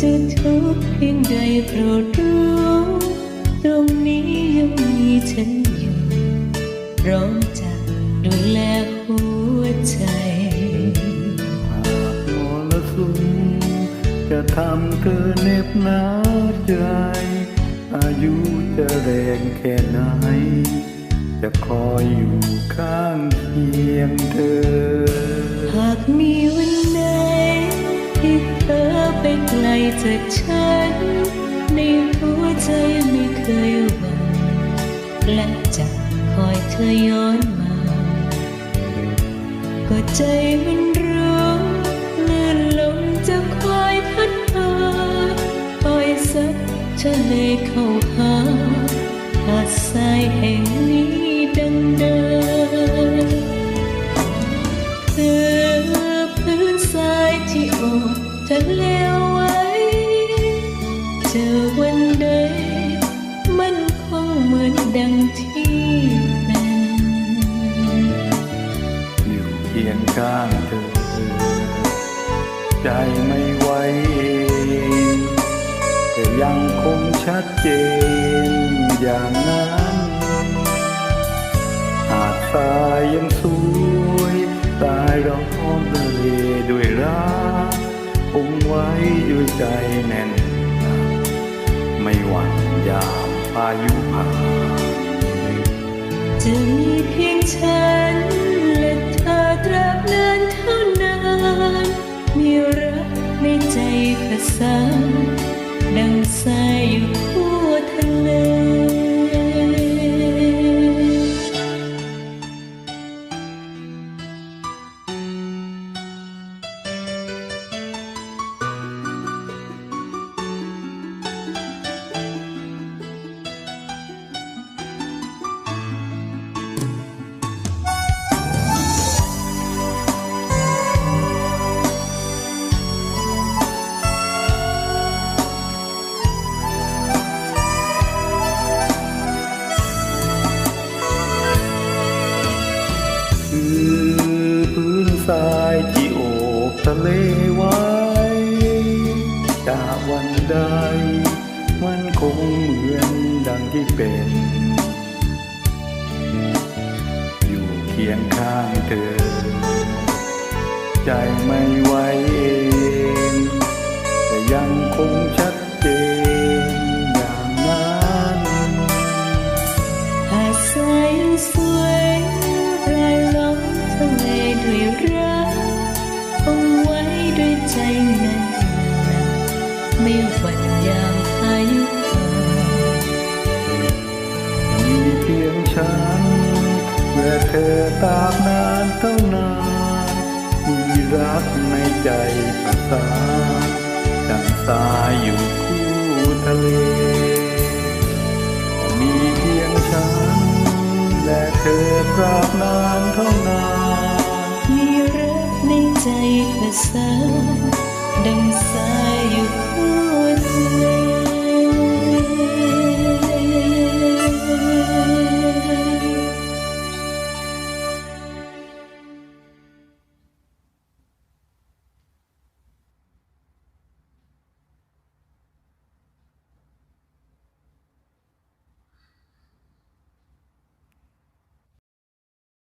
จะทุกข์เพียงใดโปรดรู้ตรงนี้ยังมีฉันอยู่พร้อมจะดูแลหัวใจหากมรสุมจะทำเธอเน็บหนาวใจ อายุจะแรงแค่ไหน จะคอยอยู่ข้างเคียงเธอ หากมีวัน ไปไกลจากฉัน ในหัวใจไม่เคยหวั่นและจะคอยเธอย้อนมา ก็ใจมันรู้เลื่อนลมจะคอยพัดพาปล่อยสักทะเลเข้าหาหาดทรายแห่งนี้ดังเดิมเธอพื้นทรายที่โอบ ทะเลวไว้เจอวันใดมันคงเหมือนดังที่เป็นอยู่เคียงข้างเธอ ใจไม่ไหวแต่ยังคงชัดเจนอย่างนั้นหาดทรายยังสวยตายร้องทะเลด้วยรัก คงไว้ด้วยใจแน่นไม่หวั่นยามพายุผ่านจะมีเพียงฉันและเธอตราบนานเท่านานมีรักในใจผสานดังสายอยู่ ทรายที่โอบทะเลไว้จาวันใด มันคงเหมือนดังที่เป็น อยู่เคียงข้างเธอ ใจไม่ไหวเอง แต่ยังคงชัดเจนอย่างนั้นหาดทรายยังสวยรายล้อมทะเลด้วยรัก ฉันและเธอตามนานเท่านานมีรักในใจประสานดังสายอยู่คู่ทะเล มีเพียงฉัน และเธอตราบนานเท่านาน มีรักในใจประสา